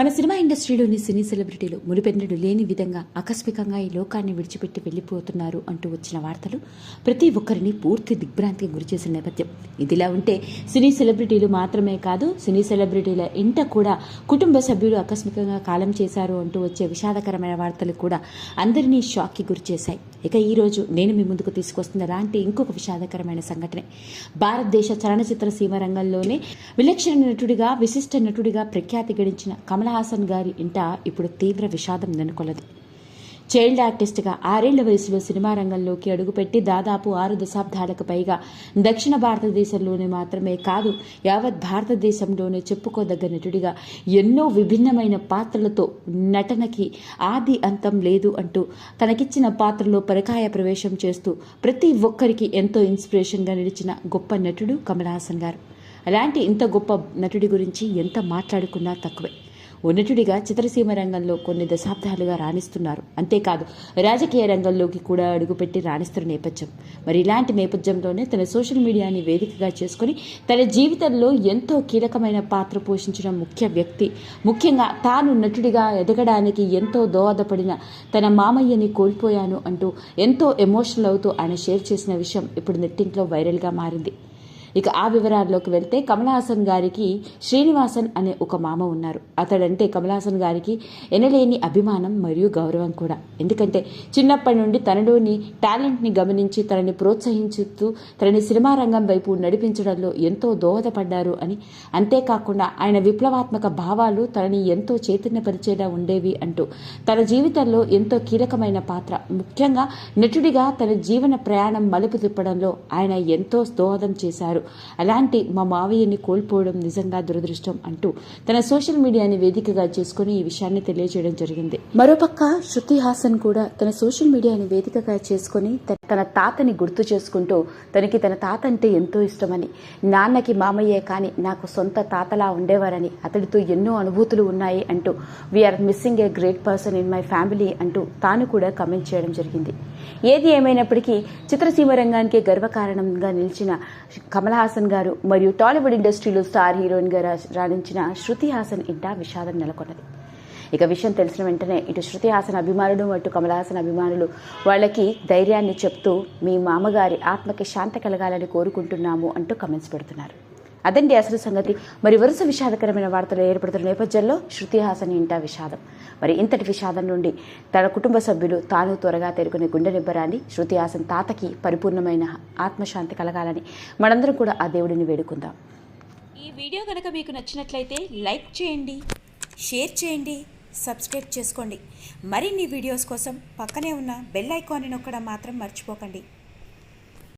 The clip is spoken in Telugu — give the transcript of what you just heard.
మన సినిమా ఇండస్ట్రీలోని సినీ సెలబ్రిటీలు మునిపెన్నడు లేని విధంగా ఆకస్మికంగా ఈ లోకాన్ని విడిచిపెట్టి వెళ్ళిపోతున్నారు అంటూ వచ్చిన వార్తలు ప్రతి ఒక్కరిని పూర్తి దిగ్భ్రాంతికి గురిచేసిన నేపథ్యం. ఇదిలా ఉంటే సినీ సెలబ్రిటీలు మాత్రమే కాదు సినీ సెలబ్రిటీల ఇంట కూడా కుటుంబ సభ్యులు ఆకస్మికంగా కాలం చేశారు అంటూ వచ్చే విషాదకరమైన వార్తలు కూడా అందరినీ షాక్కి గురిచేశాయి ఇక ఈ రోజు నేను మీ ముందుకు తీసుకొస్తున్న లాంటి ఇంకొక విషాదకరమైన సంఘటనే. భారతదేశ చలనచిత్ర సీమ రంగంలోనే విలక్షణ నటుడిగా విశిష్ట నటుడిగా ప్రఖ్యాతి గడించిన కమల హాసన్ గారి ఇంట ఇప్పుడు తీవ్ర విషాదం నెలకొన్నది చైల్డ్ ఆర్టిస్ట్గా ఆరేళ్ళ వయసులో సినిమా రంగంలోకి అడుగుపెట్టి దాదాపు ఆరు దశాబ్దాలకు పైగా దక్షిణ భారతదేశంలోనే మాత్రమే కాదు యావత్ భారతదేశంలోనే చెప్పుకోదగ్గ నటుడిగా ఎన్నో విభిన్నమైన పాత్రలతో నటనకి ఆది అంతం లేదు అంటూ తనకిచ్చిన పాత్రలో పరకాయ ప్రవేశం చేస్తూ ప్రతి ఒక్కరికి ఎంతో ఇన్స్పిరేషన్గా నిలిచిన గొప్ప నటుడు కమల్ హాసన్ గారు. అలాంటి ఇంత గొప్ప నటుడి గురించి ఎంత మాట్లాడుకున్నా తక్కువే. ఓ నటుడిగా చిత్రసీమ రంగంలో కొన్ని దశాబ్దాలుగా రాణిస్తున్నారు. అంతేకాదు రాజకీయ రంగంలోకి కూడా అడుగుపెట్టి రాణిస్తున్న నేపథ్యం. మరి ఇలాంటి నేపథ్యంలోనే తన సోషల్ మీడియాని వేదికగా చేసుకుని తన జీవితంలో ఎంతో కీలకమైన పాత్ర పోషించిన ముఖ్య వ్యక్తి. ముఖ్యంగా తాను నటుడిగా ఎదగడానికి ఎంతో దోహదపడిన తన మామయ్యని కోల్పోయాను అంటూ ఎంతో ఎమోషనల్ అవుతూ ఆయన షేర్ చేసిన విషయం ఇప్పుడు నెట్టింట్లో వైరల్గా మారింది. ఇక ఆ వివరాల్లోకి వెళ్తే కమలహాసన్ గారికి శ్రీనివాసన్ అనే ఒక మామ ఉన్నారు. అతడంటే కమలహాసన్ గారికి ఎనలేని అభిమానం మరియు గౌరవం కూడా. ఎందుకంటే చిన్నప్పటి నుండి తనలోని టాలెంట్ని గమనించి తనని ప్రోత్సహించుతూ తనని సినిమా రంగం వైపు నడిపించడంలో ఎంతో దోహదపడ్డారు అని. అంతేకాకుండా ఆయన విప్లవాత్మక భావాలు తనని ఎంతో చైతన్యపరిచేలా ఉండేవి అంటూ తన జీవితంలో ఎంతో కీలకమైన పాత్ర. ముఖ్యంగా నటుడిగా తన జీవన ప్రయాణం మలుపు తిప్పడంలో ఆయన ఎంతో దోహదం చేశారు. అలాంటి మా మావయ్యని కోల్పోవడం నిజంగా దురదృష్టం అంటూ తన సోషల్ మీడియాని వేదికగా చేసుకుని ఈ విషయాన్ని తెలియజేయడం జరిగింది. మరోపక్క శృతి హాసన్ కూడా తన సోషల్ మీడియాని వేదికగా చేసుకుని తన తాతని గుర్తు చేసుకుంటూ తనకి తన తాత అంటే ఎంతో ఇష్టమని నాన్నకి మామయ్యే కానీ నాకు సొంత తాతలా ఉండేవారని అతడితో ఎన్నో అనుభూతులు ఉన్నాయి అంటూ we're missing a great person in my family అంటూ తాను కూడా కమెంట్ చేయడం జరిగింది. ఏది ఏమైనప్పటికీ చిత్రసీమ రంగానికి గర్వకారణంగా నిలిచిన కమల్ హాసన్ గారు మరియు టాలీవుడ్ ఇండస్ట్రీలో స్టార్ హీరోయిన్గా రాణించిన శృతి హాసన్ ఇంట విషాదం నెలకొన్నది. ఇక విషయం తెలిసిన వెంటనే ఇటు శృతి హాసన్ అభిమానులు అటు కమల్ హాసన్ అభిమానులు వాళ్ళకి ధైర్యాన్ని చెప్తూ మీ మామగారి ఆత్మకి శాంతి కలగాలని కోరుకుంటున్నాము అంటూ కమెంట్స్ పెడుతున్నారు. అదండి అసలు సంగతి. మరి వరుస విషాదకరమైన వార్తలు ఏర్పడుతున్న నేపథ్యంలో శృతి హాసన్ ఇంటా విషాదం. మరి ఇంతటి విషాదం నుండి తన కుటుంబ సభ్యులు తాను త్వరగా తెరుకునే గుండె నిబ్బరాన్ని శృతి హాసన్ తాతకి పరిపూర్ణమైన ఆత్మశాంతి కలగాలని మనందరం కూడా ఆ దేవుడిని వేడుకుందాం. ఈ వీడియో కనుక మీకు నచ్చినట్లయితే లైక్ చేయండి షేర్ చేయండి సబ్స్క్రైబ్ చేసుకోండి. మరిన్ని వీడియోస్ కోసం పక్కనే ఉన్న బెల్ ఐకాన్ని నొక్కడం మాత్రం మర్చిపోకండి.